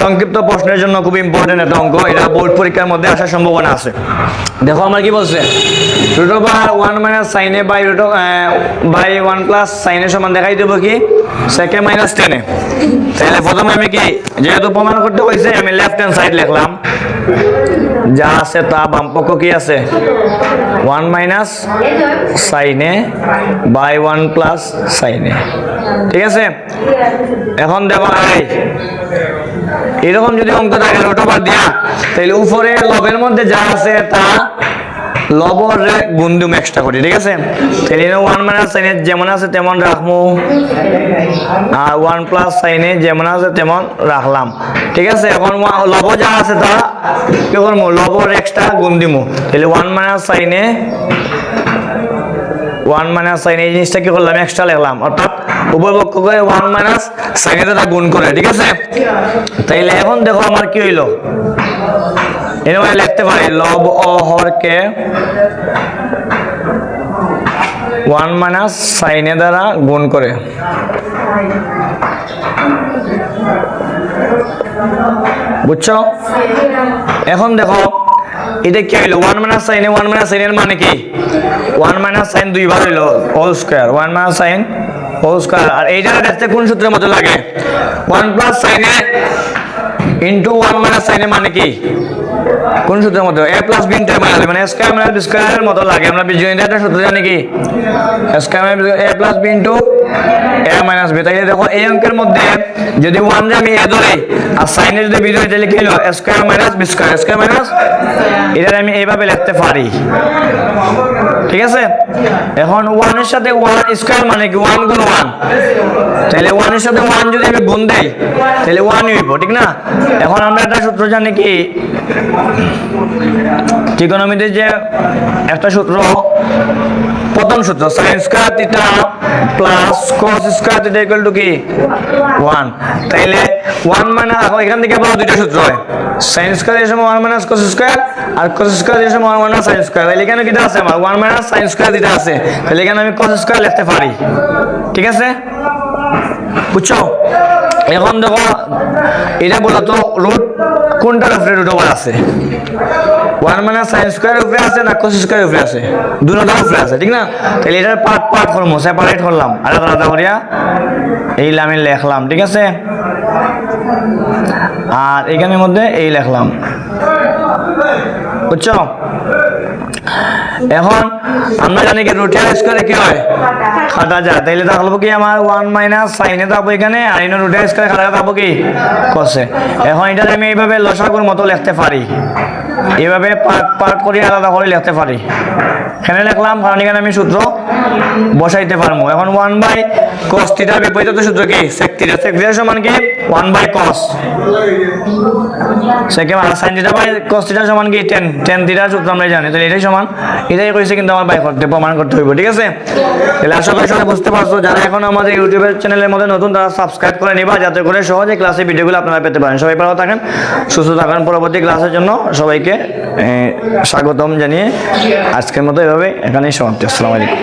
সংক্ষিপ্ত প্রশ্নের জন্য খুব ইম্পর্টেন্ট একটা অঙ্ক। এটা বোর্ড পরীক্ষার মধ্যে আসার সম্ভাবনা আছে। দেখো আমার কি বলছে। মাইনাস বাই বাই সমান দেখাই দেবো কি? মাইনাস টেনে তাহলে প্রথমে আমি কি, যেহেতু প্রমাণ করতে হয়েছে, আমি লেফট হ্যান্ড সাইড লিখলাম। যা আছে তা বাম পক্ষ কি আছে? ওয়ান মাইনাস সাইনে বাই ওয়ান প্লাস সাইনে ঠিক আছে? এখন দেওয়া এরকম যদি অঙ্ক থাকে রোটোবার দিয়া তাহলে উপরে লবের মধ্যে যা আছে তা লবর গুণ দিম এক্সট্রা করি, ঠিক আছে? তাহলে ওয়ান মাইনাস সাইনে যেমন আছে তেমন রাখব। আর ওয়ান প্লাস সাইনে যেমন আছে তেমন রাখলাম। ঠিক আছে? এখন লব যা আছে তা কি করব? লবর এক্সট্রা গুণ দিমু তাহলে ওয়ান মাইনাস সাইনে ওয়ান মাইনাস সাইন এই জিনিসটা কি করলাম? এক্সট্রা লিখলাম। অর্থাৎ উভয় পক্ষকে ওয়ান মাইনাস সাইনে দ্বারা গুণ করে, ঠিক আছে? তাইলে এখন দেখো আমার কি হইল? এরকম লিখতে পারি, লব ও হরকে ওয়ান মাইনাস সাইনে দ্বারা গুণ করে। বুঝছ? এখন দেখো, এটা কি হইল? ওয়ান মাইনাস সাইনে, ওয়ান মাইনাস সাইনের মানে কি? ওয়ান মাইনাস সাইন দুইবার হইল, whole square. One minus sine, whole square. আর এইটা দেখতে কোন সূত্রের মতো লাগে? ওয়ান প্লাস সাইনে ইন্টু ওয়ান মাইনাস সাইনের মানে কি? কোন সূত্রের মতো a plus b into minus মানে স্কয়ার মাইনাস বি স্কয়ারের মতো লাগে। আমরা বীজগণিতের সূত্র জানি কি? Square minus a plus b into a minus b তাই দেখো, এই অঙ্কের মধ্যে যদি ওয়ান আমি এ ধরে, আর সাইনে যদি বি ধরে, তাহলে কি হলো? Square minus b square square minus এটা আমি এইভাবে লিখতে পারি। ঠিক আছে? এখন ওয়ানের সাথে ওয়ান স্কোয়ার মানে কি? ওয়ান গুণ ওয়ান তাহলে ওয়ানের সাথে ওয়ান যদি আমি গুণ দেই, তাহলে ওয়ান হইব, ঠিক না? এখন আমরা একটা সূত্র জানি কি? ত্রিকোণমিতির যে একটা সূত্র প্রথম সূত্র sine square theta plus cos square theta equal to কি? 1 তাইলে 1 মানে এখান থেকে বলো দুইটা সূত্র হয়। sin স্কোয়ার এর সময় 1 মাইনাস cos স্কোয়ার আর cos স্কোয়ার এর সময় 1 মাইনাস sin স্কোয়ার তাহলে এখানে কিটা আছে আমার? 1 মাইনাস sin স্কোয়ার দিটা আছে। তাহলে এখানে আমি cos স্কোয়ার লিখতে পারি। ঠিক আছে? বুঝছ? এখন দেখো, এটা বলতো রুট কোনটার উপরে রুট ওভার আছে? ওয়ান মানে সাইন স্কোয়ার উপরে আছে না কোস স্কোয়ার উপরে আছে? দুটোটার উপরে আছে, ঠিক না? তাহলে এটার পার্ট পার্ট করব সেপারেট করলাম। আলাদা আলাদা করিয়া এই লামে লেখলাম, ঠিক আছে? আর এখানের মধ্যে এই লেখলাম। বুঝছ? এখন আমরা জানি কি রুটের স্কোয়ারে কি হয়? খাটা যায়। তাইলে থাকব কি আমার ওয়ান মাইনাস সাইনে থাকব এখানে? আর এখানে রুটের স্কোয়ারে খাটা থাকব কি? কষে। এখন এটা আমি এইভাবে লসাগুর মতো লিখতে পারি। এইভাবে পার্ট পার্ট করে আলাদা করে লিখতে পারি। এখানে লিখলাম কারণ এখানে আমি সূত্র বসাইতে পারব এখন ওয়ান বাই কস থিটার বিপরীত তো সূত্র কি? সেক থিটা সেক থিটার সমান কি? ওয়ান বাই কস সেকে আর সাইন থিটা বাই কস থিটার সমান কি? টেন টেন থিটার সূত্র আমরা জানি। তাহলে এটাই সমান। এটাই করেছে কিন্তু আমার বাই করতে প্রমাণ করতে হইব, ঠিক আছে? তাহলে আশা করি সবাই বুঝতে পারছ। যারা এখন আমাদের ইউটিউবের চ্যানেলের মধ্যে নতুন, তারা সাবস্ক্রাইব করে নিবা, যাতে করে সহজে ক্লাসে ভিডিওগুলো আপনারা পেতে পারেন। সবাই ভালো থাকেন, সুস্থ থাকেন। পরবর্তী ক্লাসের জন্য সবাইকে স্বাগতম জানিয়ে আজকের মতো এভাবে এখানেই সমাপ্তি। আসসালামু আলাইকুম।